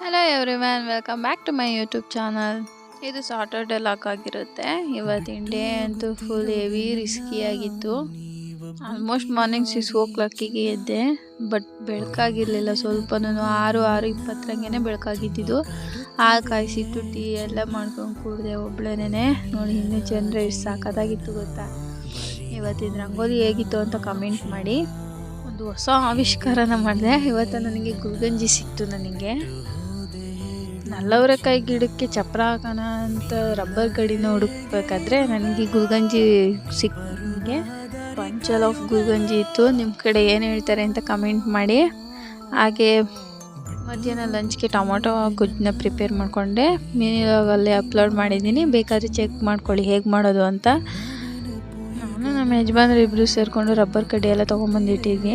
Hello every man welcome back to my YouTube channel ಇದು Saturday lock ಆಗಿರುತ್ತೆ. ಇವತ್ತಿನ day ಅಂತೂ ಫುಲ್ ಹೆವಿ ರಿಸ್ಕಿ ಆಗಿತ್ತು. ಆಲ್ಮೋಸ್ಟ್ ಮಾರ್ನಿಂಗ್ ಸಿಕ್ಸ್ ಓ ಕ್ಲಾಕಿಗೆ ಎದ್ದೆ ಬಟ್ ಬೆಳಕಾಗಿರಲಿಲ್ಲ. ಸ್ವಲ್ಪನೂ ಆರು ಆರು ಇಪ್ಪತ್ತರಂಗೆ ಬೆಳಕಾಗಿದ್ದಿದ್ದು. ಹಾಲು ಕಾಯಿಸಿಟ್ಟು ಟೀ ಎಲ್ಲ ಮಾಡ್ಕೊಂಡು ಕೂಡಿದೆ ಒಬ್ಳೇನೆ ನೋಡಿ, ಇನ್ನೂ ಜನರು ಎಷ್ಟು ಸಾಕಾಗಿತ್ತು ಗೊತ್ತಾ? ಇವತ್ತಿನ ರಂಗೋಲಿ ಹೇಗಿತ್ತು ಅಂತ ಕಮೆಂಟ್ ಮಾಡಿ. ಒಂದು ಹೊಸ ಆವಿಷ್ಕಾರನ ಮಾಡಿದೆ. ಇವತ್ತು ನನಗೆ ಗುಲ್ಗಂಜಿ ಸಿಕ್ತು ನನಗೆ. ನಲ್ಲವರೆಕಾಯಿ ಗಿಡಕ್ಕೆ ಚಪ್ರ ಹಾಕೋಣ ಅಂತ ರಬ್ಬರ್ ಗಡಿನ ಹುಡುಕ್ಬೇಕಾದ್ರೆ ನನಗೆ ಗುಲ್ಗಂಜಿ ಸಿಕ್ ನನಗೆ ಪಂಚಲ್ ಆಫ್ ಗುಲ್ಗಂಜಿ ಇತ್ತು. ನಿಮ್ಮ ಕಡೆ ಏನು ಹೇಳ್ತಾರೆ ಅಂತ ಕಮೆಂಟ್ ಮಾಡಿ. ಹಾಗೆ ಮಧ್ಯಾಹ್ನ ಲಂಚ್ಗೆ ಟೊಮೊಟೊ ಗೊಜ್ಜನ್ನ ಪ್ರಿಪೇರ್ ಮಾಡಿಕೊಂಡೆ. ಮಿನಿವಾಗಲ್ಲೇ ಅಪ್ಲೋಡ್ ಮಾಡಿದ್ದೀನಿ. ಬೇಕಾದ್ರೆ ಚೆಕ್ ಮಾಡ್ಕೊಳ್ಳಿ. ಹೇಗೆ ಮಾಡೋದು ಅಂತ. ನಾನು ನಮ್ಮ ಯಜಮಾನ್ರು ಇಬ್ಬರು ಸೇರಿಕೊಂಡು ರಬ್ಬರ್ ಕಡ್ಡಿ ಎಲ್ಲ ತೊಗೊಂಬಂದಿಟ್ಟಿದ್ವಿ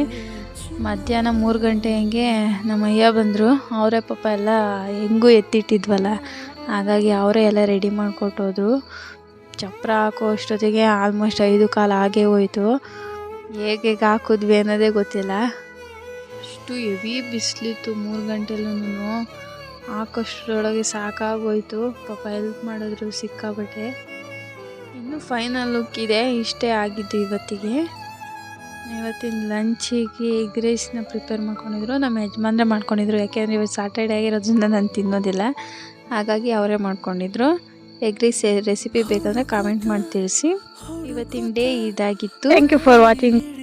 ಮಧ್ಯಾಹ್ನ ಮೂರು ಗಂಟೆ ಹಂಗೆ ನಮ್ಮ ಅಯ್ಯ ಬಂದರು. ಅವರೇ ಪಾಪ ಎಲ್ಲ ಹೆಂಗೂ ಎತ್ತಿಟ್ಟಿದ್ವಲ್ಲ. ಹಾಗಾಗಿ ಅವರೇ ಎಲ್ಲ ರೆಡಿ ಮಾಡಿಕೊಟ್ಟೋದ್ರು. ಚಪ್ರ ಹಾಕೋ ಅಷ್ಟೊತ್ತಿಗೆ ಆಲ್ಮೋಸ್ಟ್ ಐದು ಕಾಲು ಆಗೇ ಹೋಯಿತು. ಹೇಗೆ ಹಾಕಿದ್ವಿ ಅನ್ನೋದೇ ಗೊತ್ತಿಲ್ಲ. ಅಷ್ಟು ಹೆವಿ ಬಿಸಿಲಿತ್ತು ಮೂರು ಗಂಟೆಲೂ ಹಾಕೋಷ್ಟ್ರೊಳಗೆ ಸಾಕಾಗೋಯ್ತು. ಪಾಪ ಹೆಲ್ಪ್ ಮಾಡಿದ್ರು ಸಿಕ್ಕಾಬಟ್ಟೆ ಇನ್ನು ಫೈನಲ್ ಲುಕ್ ಇದೆ. ಇಷ್ಟೇ ಆಗಿದ್ದು ಇವತ್ತಿಗೆ. ಇವತ್ತಿನ ಲಂಚಿಗೆ ಎಗ್ ರೈಸ್ನ ಪ್ರಿಪೇರ್ ಮಾಡ್ಕೊಂಡಿದ್ರು, ನಮ್ಮ ಯಜಮಾನ್ರೆ ಮಾಡ್ಕೊಂಡಿದ್ರು. ಯಾಕೆಂದರೆ ಇವತ್ತು ಸಾಟರ್ಡೆ ಆಗಿರೋದ್ರಿಂದ ನಾನು ತಿನ್ನೋದಿಲ್ಲ. ಹಾಗಾಗಿ ಅವರೇ ಮಾಡ್ಕೊಂಡಿದ್ರು. ಎಗ್ ರೈಸ್ ರೆಸಿಪಿ ಬೇಕಂದರೆ ಕಾಮೆಂಟ್ ಮಾಡಿ ತಿಳಿಸಿ. ಇವತ್ತಿನ ಡೇ ಇದಾಗಿತ್ತು. Thank you for watching.